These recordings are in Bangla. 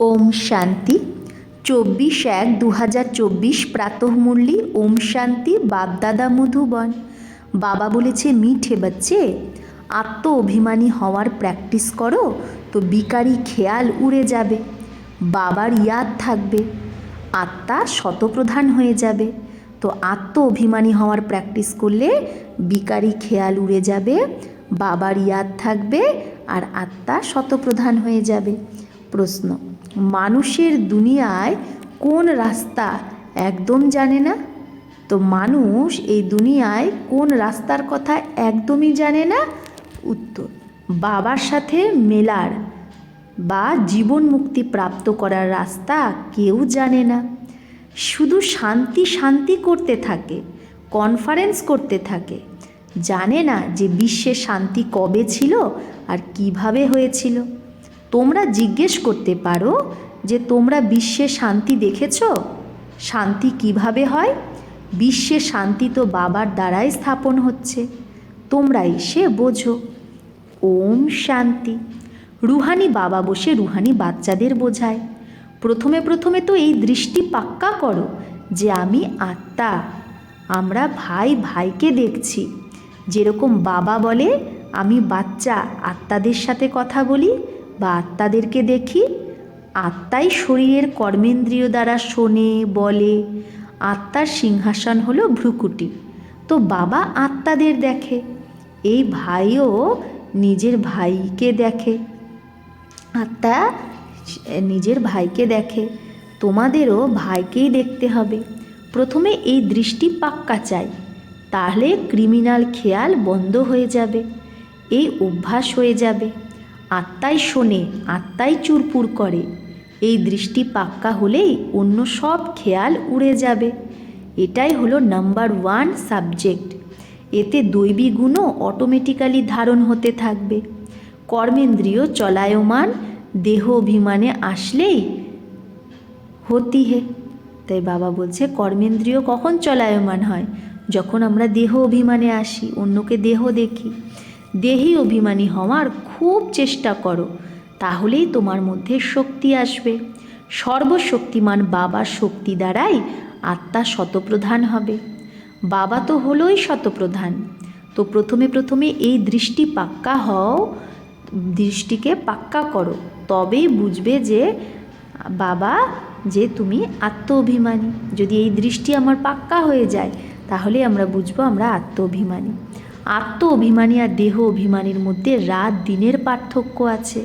ওম শান্তি। চব্বিশ এক দু হাজার চব্বিশ প্রাতঃমূল্যী ওম শান্তি বাপদাদা মধুবন। বাবা বলেছে, মিঠে বাচ্চে, আত্ম অভিমানী হওয়ার প্র্যাকটিস করো, তো বিকারি খেয়াল উড়ে যাবে, বাবার ইয়াদ থাকবে, আত্মা শতপ্রধান হয়ে যাবে, তো আত্ম অভিমানী হওয়ার প্র্যাকটিস করলে বিকারি খেয়াল উড়ে যাবে, বাবার ইয়াদ থাকবে আর আত্মা শতপ্রধান হয়ে যাবে। প্রশ্ন। মানুষের দুনিয়ায় কোন রাস্তা একদম জানে না? তো মানুষ এই দুনিয়ায় কোন রাস্তার কথা একদমই জানে না? উত্তর, বাবার সাথে মেলার বা জীবন মুক্তি প্রাপ্ত করার রাস্তা কেউ জানে না। শুধু শান্তি শান্তি করতে থাকে কনফারেন্স করতে থাকে। জানে না যে বিশ্বে শান্তি কবে ছিল আর কীভাবে হয়েছিল। তোমরা জিজ্ঞেস করতে পারো যে তোমরা বিশ্বে শান্তি দেখেছ? শান্তি কীভাবে হয়? বিশ্বে শান্তি তো বাবার দ্বারাই স্থাপন হচ্ছে। তোমরা এসে বোঝো। ওম শান্তি। রুহানি বাবা বসে রুহানি বাচ্চাদের বোঝায়। প্রথমে প্রথমে তো এই দৃষ্টি পাক্কা করো যে আমি আত্মা। আমরা ভাই ভাইকে দেখছি। যেরকম বাবা বলে, আমি বাচ্চা, আত্মাদের সাথে কথা বলি বা আত্মাদেরকে দেখি, আত্মাই শরীরের কর্মেন্দ্রিয় দ্বারা শোনে, বলে। আত্মার সিংহাসন হলো ভ্রুকুটি। তো বাবা আত্মাদের দেখে, এই ভাইও নিজের ভাইকে দেখে। আত্মা নিজের ভাইকে দেখে, তোমাদেরও ভাইকেই দেখতে হবে। প্রথমে এই দৃষ্টি পাক্কা চাই, তাহলে ক্রিমিনাল খেয়াল বন্ধ হয়ে যাবে, এই অভ্যাস হয়ে যাবে। আত্মাই শোনে, আত্মাই চুরপুর করে। এই দৃষ্টি পাক্কা হলেই অন্য সব খেয়াল উড়ে যাবে। এটাই হলো নাম্বার ওয়ান সাবজেক্ট এতে দৈবী গুণও অটোমেটিক্যালি ধারণ হতে থাকবে। কর্মেন্দ্রিয় চলায়মান, দেহ অভিমানে আসলেই হতি হে। তাই বাবা বলছে, কর্মেন্দ্রিয় কখন চলায়মান হয়? যখন আমরা দেহ অভিমানে আসি, অন্যকে দেহ দেখি। দেহি অভিমানী হওয়ার খুব চেষ্টা করো, তাহলেই তোমার মধ্যে শক্তি আসবে। সর্বশক্তিমান বাবার শক্তি দ্বারাই আত্মা শতপ্রধান হবে। বাবা তো হলোই শতপ্রধান। তো প্রথমে প্রথমে এই দৃষ্টি পাক্কা হও, দৃষ্টিকে পাক্কা করো। তবেই বুঝবে যে বাবা, যে তুমি আত্ম অভিমানী যদি এই দৃষ্টি আমার পাক্কা হয়ে যায়, তাহলে আমরা বুঝব আমরা আত্ম অভিমানী আত্ম অভিমানী আর দেহ অভিমানীর মধ্যে রাত দিনের পার্থক্য আছে।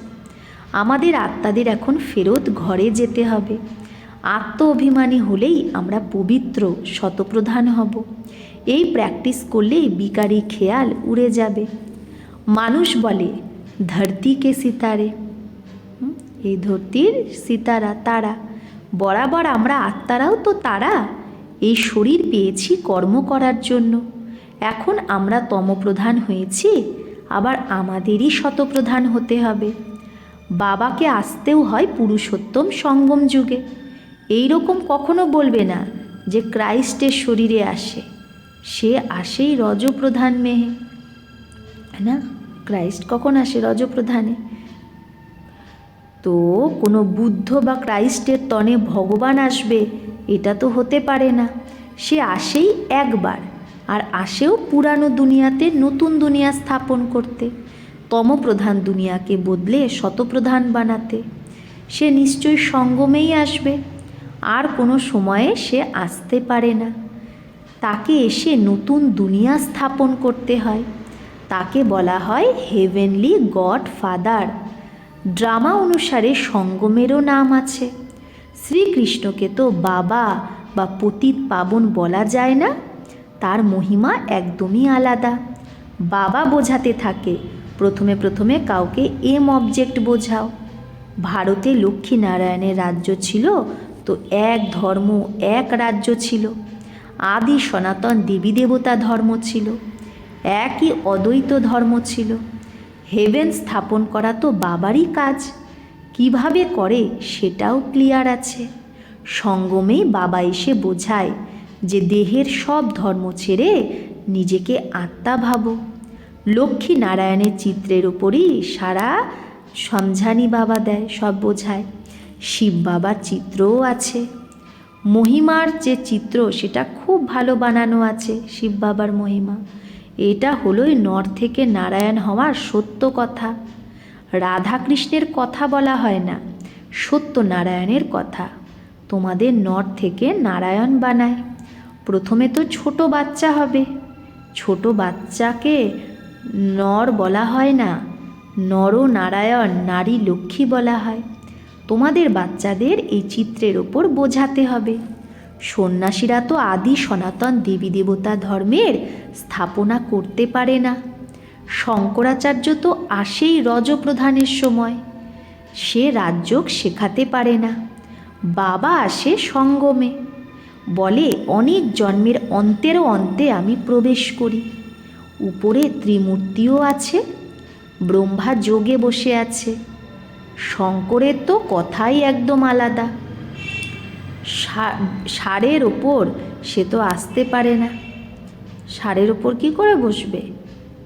আমাদের আত্মাদের এখন ফেরত ঘরে যেতে হবে। আত্ম অভিমানী হলেই আমরা পবিত্র, শতপ্রধান হব। এই প্র্যাকটিস করলেই বিকারি খেয়াল উড়ে যাবে। মানুষ বলে ধরতিকে সিতারে? এই ধরতির সিতারা তারা। বরাবর আমরা আত্মারাও তো তারা। এই শরীর পেয়েছি কর্ম করার জন্য। এখন আমরা তমপ্রধান হয়েছি, আবার আমাদেরই শতপ্রধান হতে হবে। বাবাকে আসতেও হয় পুরুষোত্তম সঙ্গম যুগে। এই রকম কখনো বলবে না যে ক্রাইস্টের শরীরে আসে। সে আসেই রজপ্রধান মেহে। না, ক্রাইস্ট কখন আসে রজপ্রধানে? তো কোনো বুদ্ধ বা ক্রাইস্টের তনে ভগবান আসবে, এটা তো হতে পারে না। সে আসেই একবার। আর আসেও পুরানো দুনিয়াতে নতুন দুনিয়া স্থাপন করতে, তমপ্রধান দুনিয়াকে বদলে শতপ্রধান বানাতে। সে নিশ্চয়ই সঙ্গমেই আসবে, আর কোনো সময়ে সে আসতে পারে না। তাকে এসে নতুন দুনিয়া স্থাপন করতে হয়। তাকে বলা হয় হেভেনলি গড ফাদার ড্রামা অনুসারে সঙ্গমেরও নাম আছে। শ্রীকৃষ্ণকে তো বাবা বা পতিত পাবন বলা যায় না। তার মহিমা একদমই আলাদা। বাবা বোঝাতে থাকে, প্রথমে প্রথমে কাউকে এম অবজেক্ট বোঝাও। ভারতে লক্ষ্মীনারায়ণের রাজ্য ছিল তো এক ধর্ম, এক রাজ্য ছিল। আদি সনাতন দেবী দেবতা ধর্ম ছিল। একই অদ্বৈত ধর্ম ছিল। হেভেন স্থাপন করা তো বাবারই কাজ। কীভাবে করে সেটাও ক্লিয়ার আছে। সঙ্গমেই বাবা এসে বোঝায় যে দেহের সব ধর্ম ছেড়ে নিজেকে আত্মা ভাবো। লক্ষ্মী নারায়ণের চিত্রের ওপরই সারা সমঝানি বাবা দেয়, সব বোঝায়। শিব বাবার চিত্রও আছে। মহিমার যে চিত্র, সেটা খুব ভালো বানানো আছে শিব বাবার মহিমা। এটা হলোই নর থেকে নারায়ণ হওয়ার সত্য কথা। রাধাকৃষ্ণের কথা বলা হয় না সত্য নারায়ণের কথা। তোমাদের নর থেকে নারায়ণ বানায়। প্রথমে তো ছোট বাচ্চা হবে। ছোট বাচ্চাকে নর বলা হয় না নর নারায়ণ নারী লক্ষ্মী বলা হয়। তোমাদের বাচ্চাদের এই চিত্রের ওপর বোঝাতে হবে। সন্ন্যাসীরা তো আদি সনাতন দেবী দেবতা ধর্মের স্থাপনা করতে পারে না। শঙ্করাচার্য তো আসেই রজপ্রধানের সময়। সে রাজযোগ শেখাতে পারে না। বাবা আসে সঙ্গমে। বলে, অনেক জন্মের অন্তেরও অন্তে আমি প্রবেশ করি। উপরে ত্রিমূর্তিও আছে, ব্রহ্মা যোগে বসে আছে। শঙ্করের তো কথাই একদম আলাদা। সা- ষাঁড়ের ওপর সে তো আসতে পারে না। ষাঁড়ের ওপর কি করে বসবে?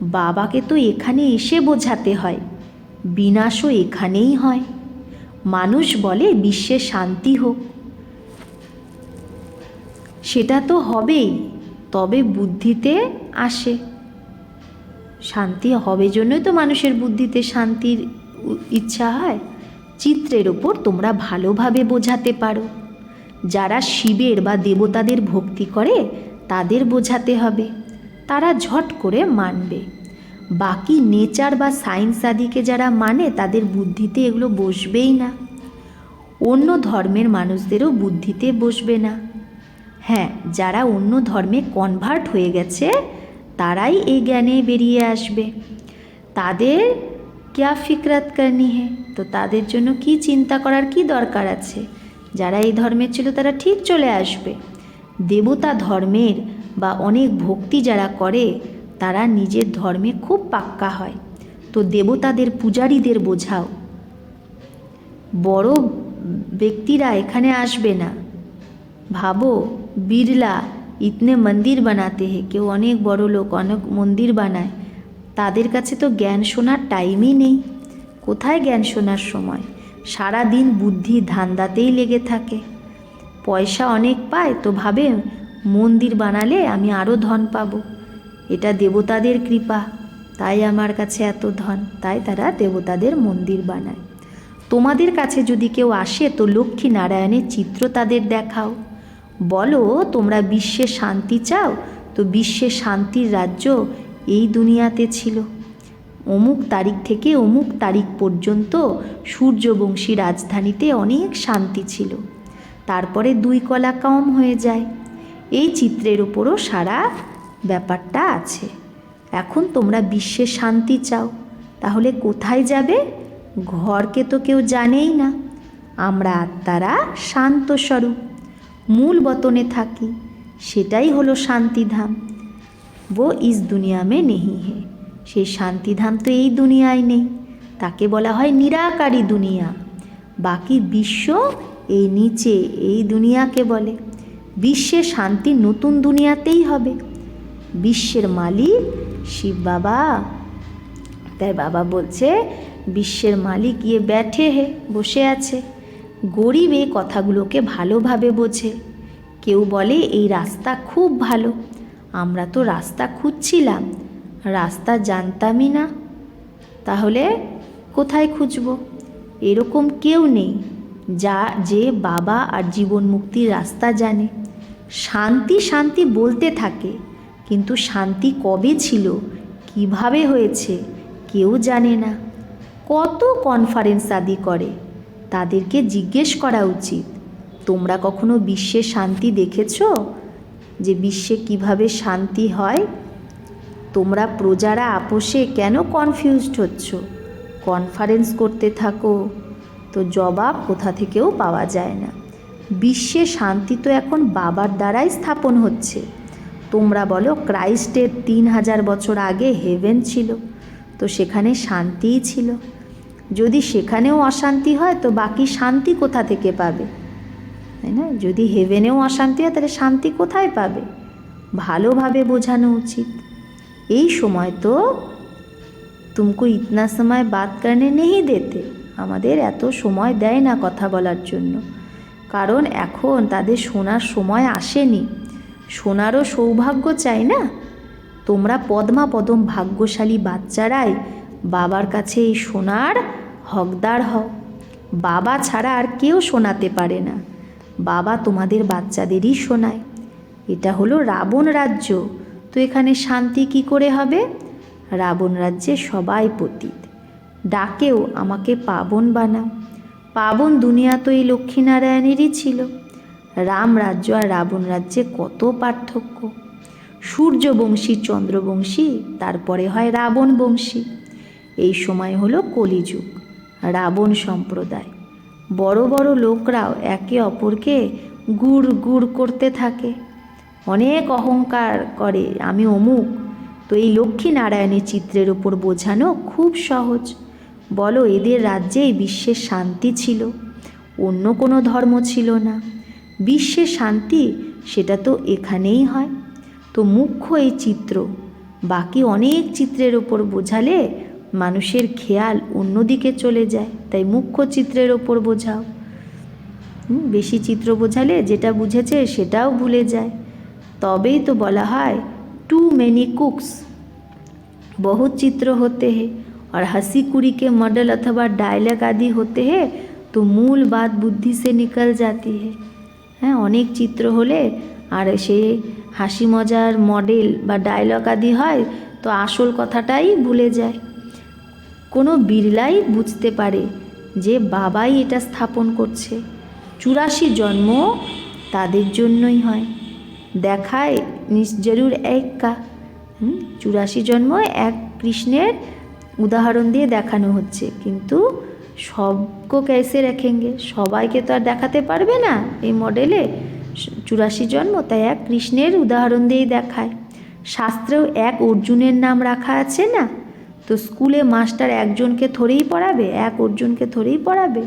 বাবাকে তো এখানে এসে বোঝাতে হয়। বিনাশও এখানেই হয়। মানুষ বলে, বিশ্বে শান্তি হোক। সেটা তো হবেই, তবে বুদ্ধিতে আসে। শান্তি হবে জন্যই তো মানুষের বুদ্ধিতে শান্তির ইচ্ছা হয়। চিত্রের ওপর তোমরা ভালোভাবে বোঝাতে পারো। যারা শিবের বা দেবতাদের ভক্তি করে, তাদের বোঝাতে হবে। তারা ঝট করে মানবে। বাকি নেচার বা সায়েন্স আদিকে যারা মানে তাদের বুদ্ধিতে এগুলো বসবেই না। অন্য ধর্মের মানুষদেরও বুদ্ধিতে বসবে না। হ্যাঁ যারা অন্য ধর্মে কনভার্ট হয়ে গেছে, তারাই এই জ্ঞানে বেরিয়ে আসবে। তাদের ক্যা ফিকরাত করনি হে? তো তাদের জন্য কি চিন্তা করার কি দরকার আছে? যারা এই ধর্মের ছিল, তারা ঠিক চলে আসবে। দেবতা ধর্মের বা অনেক ভক্তি যারা করে, তারা নিজের ধর্মে খুব পাক্কা হয়। তো দেবতাদের, পূজারীদের বোঝাও। বড় ব্যক্তিরা এখানে আসবে না। ভাবো বিড়লা ইতনে মন্দির বানাতে হে কেউ অনেক বড় লোক অনেক মন্দির বানায় তাদের কাছে তো জ্ঞান শোনার টাইমই নেই কোথায় জ্ঞান শোনার সময় সারা দিন বুদ্ধি ধান্দাতেই লেগে থাকে পয়সা অনেক পায় তো ভাবে মন্দির বানালে আমি আরও ধন পাবো এটা দেবতাদের কৃপা তাই আমার কাছে এত ধন তাই তারা দেবতাদের মন্দির বানায় তোমাদের কাছে যদি কেউ আসে, তো লক্ষ্মী নারায়ণের চিত্র তাদের দেখাও। বলো, তোমরা বিশ্বে শান্তি চাও? তো বিশ্বে শান্তির রাজ্য এই দুনিয়াতে ছিল। অমুক তারিখ থেকে অমুক তারিখ পর্যন্ত সূর্যবংশী রাজধানীতে অনেক শান্তি ছিল। তারপরে দুই কলা কম হয়ে যায়। এই চিত্রের উপরও সারা ব্যাপারটা আছে। এখন তোমরা বিশ্বে শান্তি চাও। তাহলে কোথায় যাবে? ঘরকে তো কেউ জানেই না। আমরা আত্মারা শান্ত স্বরূপ মূল বতনে থাকি, সেটাই হলো শান্তিধাম। ও ইস দুনিয়া মে নেহি হে। সেই শান্তিধাম তো এই দুনিয়ায় নেই। তাকে বলা হয় নিরাকারী দুনিয়া। বাকি বিশ্ব এই নিচে এই দুনিয়াকে বলে। বিশ্বে শান্তি নতুন দুনিয়াতেই হবে। বিশ্বের মালিক শিব বাবা। তাই বাবা বলছে, বিশ্বের মালিক ইয়ে ব্যাঠে হে, বসে আছে। গরিব কথাগুলোকে ভালোভাবে বোঝে। কেউ বলে, এই রাস্তা খুব ভালো। আমরা তো রাস্তা খুঁজছিলাম। রাস্তা জানতামই না। তাহলে কোথায় খুঁজব? এরকম কেউ নেই, যা, যে বাবা আর জীবন মুক্তির রাস্তা জানে। শান্তি শান্তি বলতে থাকে, কিন্তু শান্তি কবে ছিল, কীভাবে হয়েছে, কেউ জানে না। কত কনফারেন্স আদি করে। তাদেরকে জিজ্ঞেস করা উচিত। তোমরা কখনো বিশ্বে শান্তি দেখেছ? যে বিশ্বে কীভাবে শান্তি হয়? তোমরা প্রজারা আপোষে কেন কনফিউজড হচ্ছ? কনফারেন্স করতে থাকো, তো জবাব কোথা থেকেও পাওয়া যায় না। বিশ্বে শান্তি তো এখন বাবার দ্বারাই স্থাপন হচ্ছে। তোমরা বলো, ক্রাইস্টের তিন হাজার বছর আগে হেভেন ছিল, তো সেখানে শান্তিই ছিল। যদি সেখানেও অশান্তি হয়, তো বাকি শান্তি কোথা থেকে পাবে? তাই না? যদি হেভেনেও অশান্তি হয়, তাহলে শান্তি কোথায় পাবে? ভালোভাবে বোঝানো উচিত। এই সময় তো তুমকু ইতনা সময় বাদ কারণে নেই দেতে। আমাদের এত সময় দেয় না কথা বলার জন্য। কারণ এখন তাদের শোনার সময় আসেনি। শোনারও সৌভাগ্য চাই না? তোমরা পদ্মা পদম ভাগ্যশালী বাচ্চারাই বাবার কাছে এই শোনার হকদার হও। বাবা ছাড়া আর কেউ শোনাতে পারে না। বাবা তোমাদের বাচ্চাদেরই শোনায়। এটা হলো রাবণ রাজ্য। তো এখানে শান্তি কি করে হবে? রাবণ রাজ্যে সবাই পতীত। ডাকেও, আমাকে পাবন বানাও। পাবন দুনিয়া তো এই লক্ষ্মীনারায়ণেরই ছিল। রাম রাজ্য আর রাবণ রাজ্যে কত পার্থক্য। সূর্যবংশী, চন্দ্রবংশী, তারপরে হয় রাবণ বংশী। এই সময় হলো কলিযুগ। রাবণ সম্প্রদায়। বড় বড় লোকরাও একে অপরকে গুড় গুড় করতে থাকে। অনেক অহংকার করে, আমি অমুক? তো এই লক্ষ্মী নারায়ণের চিত্রের ওপর বোঝানো খুব সহজ। বলো, এদের রাজ্যেই বিশ্বের শান্তি ছিল। অন্য কোনো ধর্ম ছিল না। বিশ্বের শান্তি, সেটা তো এখানেই হয়। তো মুখ্য এই চিত্র। বাকি অনেক চিত্রের ওপর বোঝালে মানুষের খেয়াল অন্যদিকে চলে যায় তাই মুখ্য চিত্রের ওপর বোঝাও হুম, বেশি চিত্র বোঝালে যেটা বুঝেছে সেটাও ভুলে যায় তবেই তো বলা হয় টু মেনি कुक्स बहुत चित्र होते हैं और हंसी कुड़ी के मॉडल अथवा डायलॉग आदि होते हैं तो मूल बात बुद्धि से निकल जाती है হ্যাঁ অনেক চিত্র হলে আর সে হাসি মজার মডেল বা ডায়লগ আদি হয় তো আসল কথাটাই ভুলে যায় কোনো বিড়লাই বুঝতে পারে যে বাবাই এটা স্থাপন করছে। চুরাশি জন্ম তাদের জন্যই হয়। দেখায় নিস জরুর এক কা। চুরাশি জন্ম এক কৃষ্ণের উদাহরণ দিয়ে দেখানো হচ্ছে। কিন্তু সবকো कैसे রাখেঙ্গে। সবাইকে তো আর দেখাতে পারবে না এই মডেলে। চুরাশি জন্ম তাই এক কৃষ্ণের উদাহরণ দিয়েই দেখায়। শাস্ত্রেও এক অর্জুনের নাম রাখা আছে না? তো স্কুলে মাস্টার একজনকে থরেই পড়াবে, এক অর্জুনকে থরেই পড়াবে?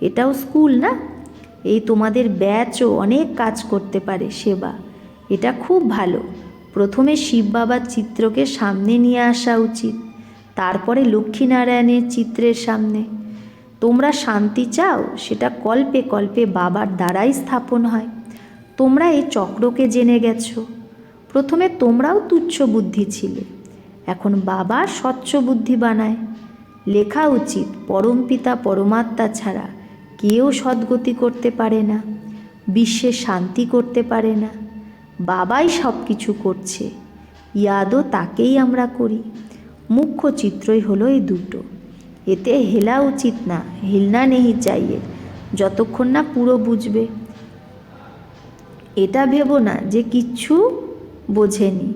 এটাও স্কুল না? এই তোমাদের ব্যাচও অনেক কাজ করতে পারে সেবা। এটা খুব ভালো। প্রথমে শিব বাবার চিত্রকে সামনে নিয়ে আসা উচিত, তারপরে লক্ষ্মীনারায়ণের চিত্রের সামনে। তোমরা শান্তি চাও, সেটা কল্পে কল্পে বাবার দ্বারাই স্থাপন হয়। তোমরা এই চক্রকে জেনে গেছো। প্রথমে তোমরাও তুচ্ছ বুদ্ধি ছিলে। এখন বাবা স্বচ্ছ বুদ্ধি বানায়। লেখা উচিত পরমপিতা পরমাত্মা ছাড়া কেউ সদ্গতি করতে পারে না, বিশ্বে শান্তি করতে পারে না। বাবাই সব কিছু করছে, ইয়াদও তাকেই আমরা করি। মুখ্য চিত্রই হলো এই দুটো। এতে হেলা উচিত না, হিলনা নেহি চাইয়ে, যতক্ষণ না পুরো বুঝবে। এটা ভেবো না যে কিচ্ছু বোঝেনি।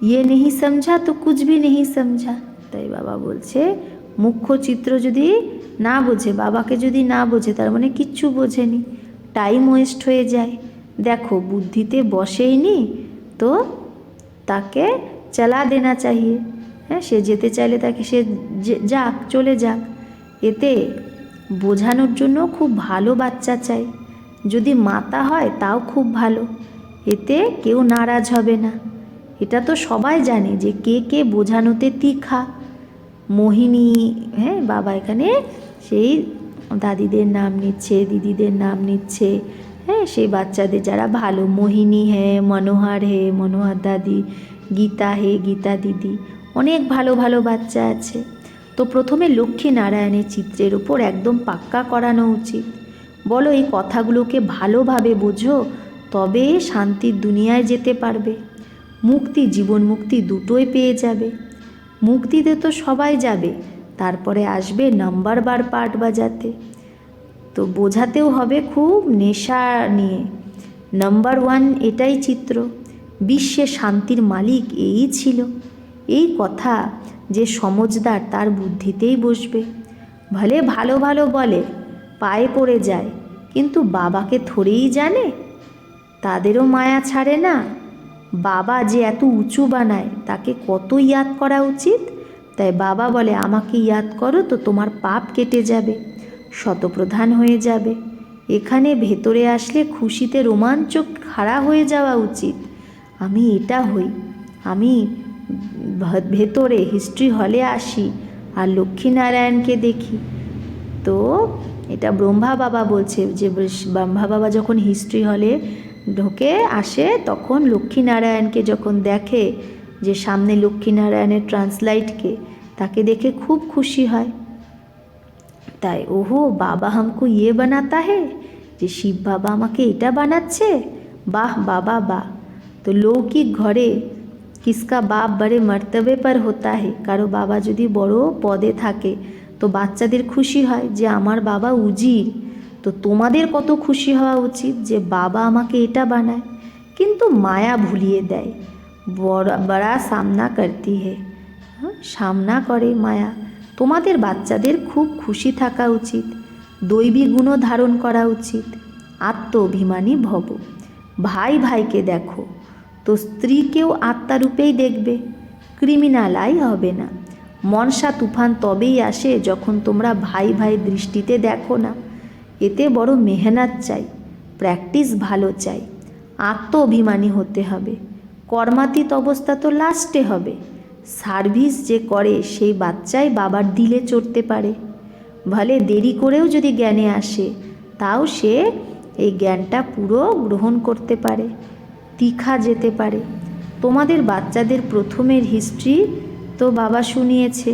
ইয়ে নেহি সমঝা তো ভি নেহি সমঝা তাই বাবা বলছে মুখ্য চিত্র যদি না বোঝে বাবাকে যদি না বোঝে তার মানে কিচ্ছু বোঝেনি টাইম ওয়েস্ট হয়ে যায় দেখো বুদ্ধিতে বসেইনি তো তাকে চালা দেনা চাহিয়ে হ্যাঁ সে যেতে চাইলে তাকে সে যাক চলে যাক এতে বোঝানোর জন্য খুব ভালো বাচ্চা চাই যদি মাতা হয় তাও খুব ভালো এতে কেউ নারাজ হবে না এটা তো সবাই জানে যে কে কে বোঝানোতে তীখা। মোহিনী হ্যাঁ বাবা এখানে সেই দাদিদের নাম নিচ্ছে, দিদিদের নাম নিচ্ছে। হ্যাঁ সেই বাচ্চাদের যারা ভালো, মোহিনী হ্যাঁ মনোহর হে মনোহর দাদি, গীতা, হে গীতা দিদি, অনেক ভালো ভালো বাচ্চা আছে। তো প্রথমে লক্ষ্মী নারায়ণের চিত্রের উপর একদম পাক্কা করানো উচিত। বলো এই কথাগুলোকে ভালোভাবে বোঝো, তবে শান্তির দুনিয়ায় যেতে পারবে। মুক্তি জীবন মুক্তি দুটোই পেয়ে যাবে। মুক্তিতে তো সবাই যাবে, তারপরে আসবে নাম্বার বার পার্ট বাজাতে। তো বোঝাতেও হবে খুব নেশা নিয়ে। নাম্বার ওয়ান এটাই চিত্র, বিশ্বে শান্তির মালিক এই ছিল। এই কথা যে সমজদার তার বুদ্ধিতেই বসবে। ভলে ভালো ভালো বলে, পায়ে পড়ে যায়, কিন্তু বাবাকে থরেই জানে? তাদেরও মায়া ছাড়ে না। বাবা যে এত উঁচু বানায়, তাকে কত ইয়াদ করা উচিত? তাই বাবা বলে, আমাকে ইয়াদ করো তো তোমার পাপ কেটে যাবে, শতপ্রধান হয়ে যাবে। এখানে ভেতরে আসলে খুশিতে রোমাঞ্চক খাড়া হয়ে যাওয়া উচিত। আমি এটা হই। আমি ভেতরে হিস্ট্রি হলে আসি আর লক্ষ্মীনারায়ণকে দেখি। তো এটা ব্রহ্মা বাবা বলছে যে, ব্রহ্মা বাবা যখন হিস্ট্রি হলে ঢোকে, আসে, তখন লক্ষ্মীনারায়ণকে যখন দেখে যে সামনে লক্ষ্মীনারায়ণের ট্রান্সলাইটকে, তাকে দেখে খুব খুশি হয়। তাই, ওহো, বাবা হামকো ইয়ে বানাতা হে? যে শিব বাবা আমাকে এটা বানাচ্ছে? বাহ, বাবা, বাহ। তো লৌকিক ঘরে কিসকা বাপ বড়ে মর্তবে পর হতা হে? কারও বাবা যদি বড় পদে থাকে, তো বাচ্চাদের খুশি হয় যে, আমার বাবা উজির। তো তোমাদের কত খুশি হওয়া উচিত যে বাবা আমাকে এটা বানায়। কিন্তু মায়া ভুলিয়ে দেয়। বড় বড়া সামনা করতি হে। হ্যাঁ, সামনা করে মায়া। তোমাদের বাচ্চাদের খুব খুশি থাকা উচিত। দৈবী গুণও ধারণ করা উচিত। আত্ম অভিমানী ভব। ভাই ভাইকে দেখো। তো স্ত্রীকেও আত্মারূপেই দেখবে। ক্রিমিনালাই হবে না। মনসা তুফান তবেই আসে যখন তোমরা ভাই ভাই দৃষ্টিতে দেখো না। এতে বড় মেহনত চাই প্র্যাকটিস ভালো চাই আত্ম অভিমানী হতে হবে, কর্মাতীত অবস্থা তো লাস্টে হবে সার্ভিস যে করে সেই বাচ্চাই বাবার দিলে চড়তে পারে। ভলে দেরি করেও যদি জ্ঞানে আসে, তাও সে এই জ্ঞানটা পুরো গ্রহণ করতে পারে, তীখা যেতে পারে। তোমাদের বাচ্চাদের প্রথমের হিস্ট্রি তো বাবা শুনিয়েছে।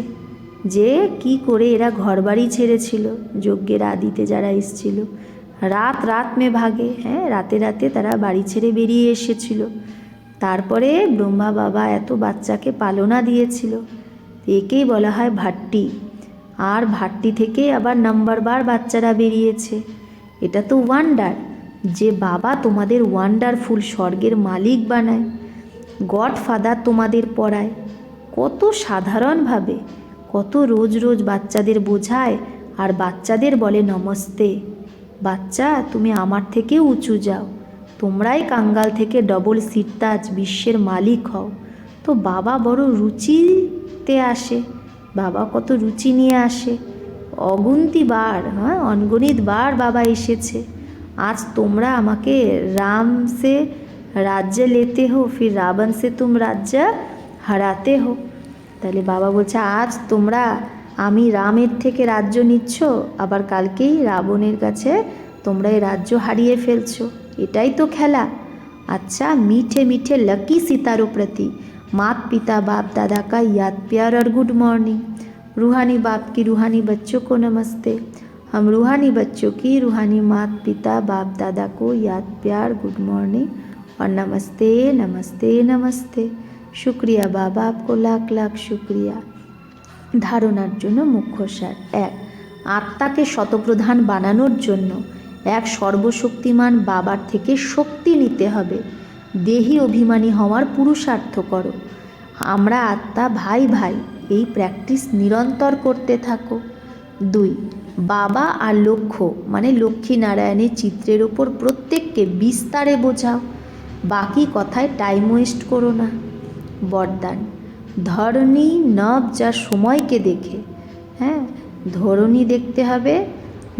যে কি করে এরা ঘরবাড়ি ছেড়েছিল, যজ্ঞের আদিতে যারা এসেছিল। রাত রাত মে ভাগে হ্যাঁ রাতে রাতে তারা বাড়ি ছেড়ে বেরিয়ে এসেছিল। তারপরে ব্রহ্মা বাবা এত বাচ্চাকে পালনা দিয়েছিল, একেই বলা হয় ভাট্টি। আর ভাট্টি থেকে আবার নাম্বার বার বাচ্চারা বেরিয়েছে। এটা তো ওয়ান্ডার যে বাবা তোমাদের ওয়ান্ডারফুল স্বর্গের মালিক বানায় গড ফাদার তোমাদের পড়ায়। কত সাধারণভাবে কত রোজ রোজ বাচ্চাদের বোঝায় আর বাচ্চাদের বলে নমস্তে। বাচ্চা, তুমি আমার থেকে উঁচু যাও। তোমরাই কাঙ্গাল থেকে ডবল সিটতাজ বিশ্বের মালিক হও। তো বাবা বড় রুচিতে আসে। বাবা কত রুচি নিয়ে আসে। অগুন্তি বার হ্যাঁ অনগণিত বার বাবা এসেছে। আজ তোমরা আমাকে রাম সে রাজ্য লেতে হো, ফির রাবণ সে তুম রাজ্য হারাতে হো। তাহলে বাবা বলছে আজ তোমরা আমি রামের থেকে রাজ্য নিচ্ছ আবার কালকেই রাবণের কাছে তোমরা এই রাজ্য হারিয়ে ফেলছো এটাই তো খেলা अच्छा मीठे मीठे लकी सितारों प्रति मात पिता बाप दादा का याद प्यार और गुड मॉर्निंग रूहानी बाप की रूहानी बच्चों को नमस्ते हम रूहानी बच्चों की रूहानी मात पिता बाप दादा को याद प्यार गुड मॉर्निंग और नमस्ते नमस्ते नमस्ते শুক্রিয়া বাবা, আপকো লাখ লাখ শুক্রিয়া। ধারণার জন্য মুখ্য সার। এক, আত্মাকে শতপ্রধান বানানোর জন্য এক সর্বশক্তিমান বাবার থেকে শক্তি নিতে হবে। দেহি অভিমানী হওয়ার পুরুষার্থ করো। আমরা আত্মা ভাই ভাই, এই প্র্যাকটিস নিরন্তর করতে থাকো। দুই, বাবা আর লক্ষ্য মানে লক্ষ্মীনারায়ণের চিত্রের ওপর প্রত্যেককে বিস্তারে বোঝাও। বাকি কথায় টাইম ওয়েস্ট করো না। বরদান। ধরণী নব যা সময়কে দেখে। হ্যাঁ ধরণী দেখতে হবে,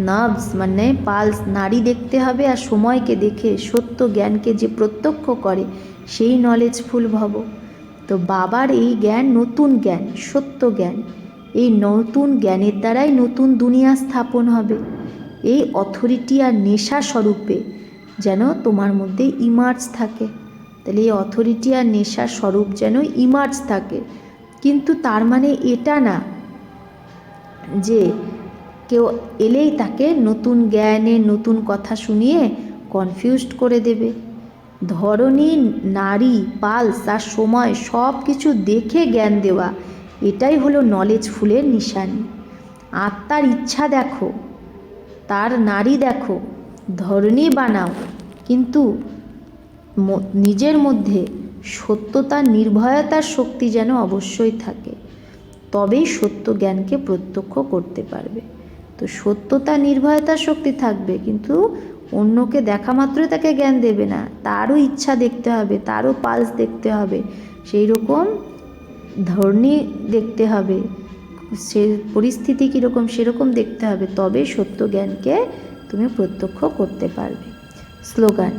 নবস মানে পালস নারী দেখতে হবে আর সময়কে দেখে সত্য জ্ঞানকে যে প্রত্যক্ষ করে, সেই নলেজফুল ভব। তো বাবার এই জ্ঞান নতুন জ্ঞান, সত্য জ্ঞান। এই নতুন জ্ঞানের দ্বারাই নতুন দুনিয়া স্থাপন হবে। এই অথরিটি আর নেশা স্বরূপে যেন তোমার মধ্যে ইমার্জ থাকে। তাহলে এই অথরিটি আর নেশার স্বরূপ যেন ইমার্জ থাকে। কিন্তু তার মানে এটা না যে কেউ এলেই তাকে নতুন জ্ঞানে, নতুন কথা শুনিয়ে কনফিউজড করে দেবে। ধরনী নারী, পালস আর সময় সব কিছু দেখে জ্ঞান দেওয়া, এটাই হলো নলেজ ফুলের নিশানি। আত্মার ইচ্ছা দেখো, তার নারী দেখো ধরনী বানাও, কিন্তু নিজের মধ্যে সত্যতা, নির্ভয়তার শক্তি যেন অবশ্যই থাকে, তবেই সত্য জ্ঞানকে প্রত্যক্ষ করতে পারবে। তো সত্যতা, নির্ভয়তার শক্তি থাকবে, কিন্তু অন্যকে দেখা মাত্রই তাকে জ্ঞান দেবে না। তারও ইচ্ছা দেখতে হবে, তারও পালস দেখতে হবে। সেই রকম ধর্ণী দেখতে হবে, সে পরিস্থিতি কীরকম সেরকম দেখতে হবে তবে সত্য জ্ঞানকে তুমি প্রত্যক্ষ করতে পারবে। স্লোগান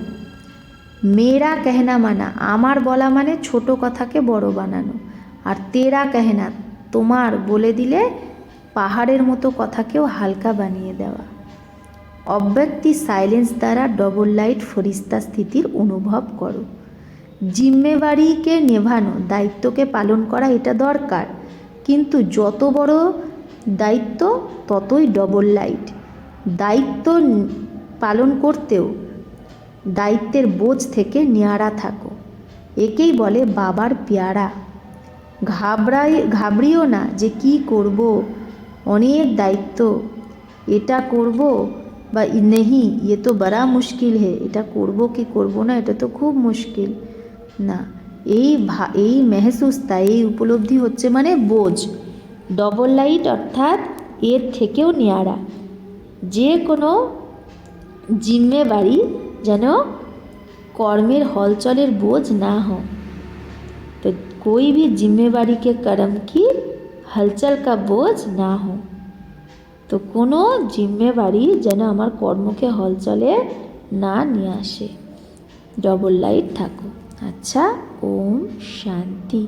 মেরা কেহনা মানা, আমার বলা মানে ছোট কথাকে বড় বানানো। আর তেরা কেহনা, তোমার বলে দিলে পাহাড়ের মতো কথাকেও হালকা বানিয়ে দেওয়া। অব্যক্তি সাইলেন্স দ্বারা ডবল লাইট ফরিস্তা স্থিতির অনুভব করো। জিম্মেবারিকে নেভানো, দায়িত্বকে পালন করা এটা দরকার। কিন্তু যত বড় দায়িত্ব, ততই ডবল লাইট দায়িত্ব পালন করতেও দায়িত্বের বোঝ থেকে নেয়ারা থাকো। একেই বলে বাবার পেয়ারা। ঘাবড়াই, ঘাবড়িও না যে কি করব। অনেক দায়িত্ব। এটা করব বা নেহি ইয়ে তো বড়া মুশকিল হে। এটা করব কি করব না, এটা তো খুব মুশকিল। না, এই ভা, এই মেহসুসতা এই উপলব্ধি হচ্ছে মানে বোঝ। ডবল লাইট অর্থাৎ এর থেকেও নেয়ারা। যে কোনো জিম্মেবারি যেন কর্মের হলচলের বোঝ না हो तो कोई भी जिम्मेवारी के कर्म की हलचल का बोझ না हो তো কোনো জিম্মেবারি যেন আমার কর্মকে হলচলে না নিয়ে আসে ডবল লাইট থাকো আচ্ছা ওম শান্তি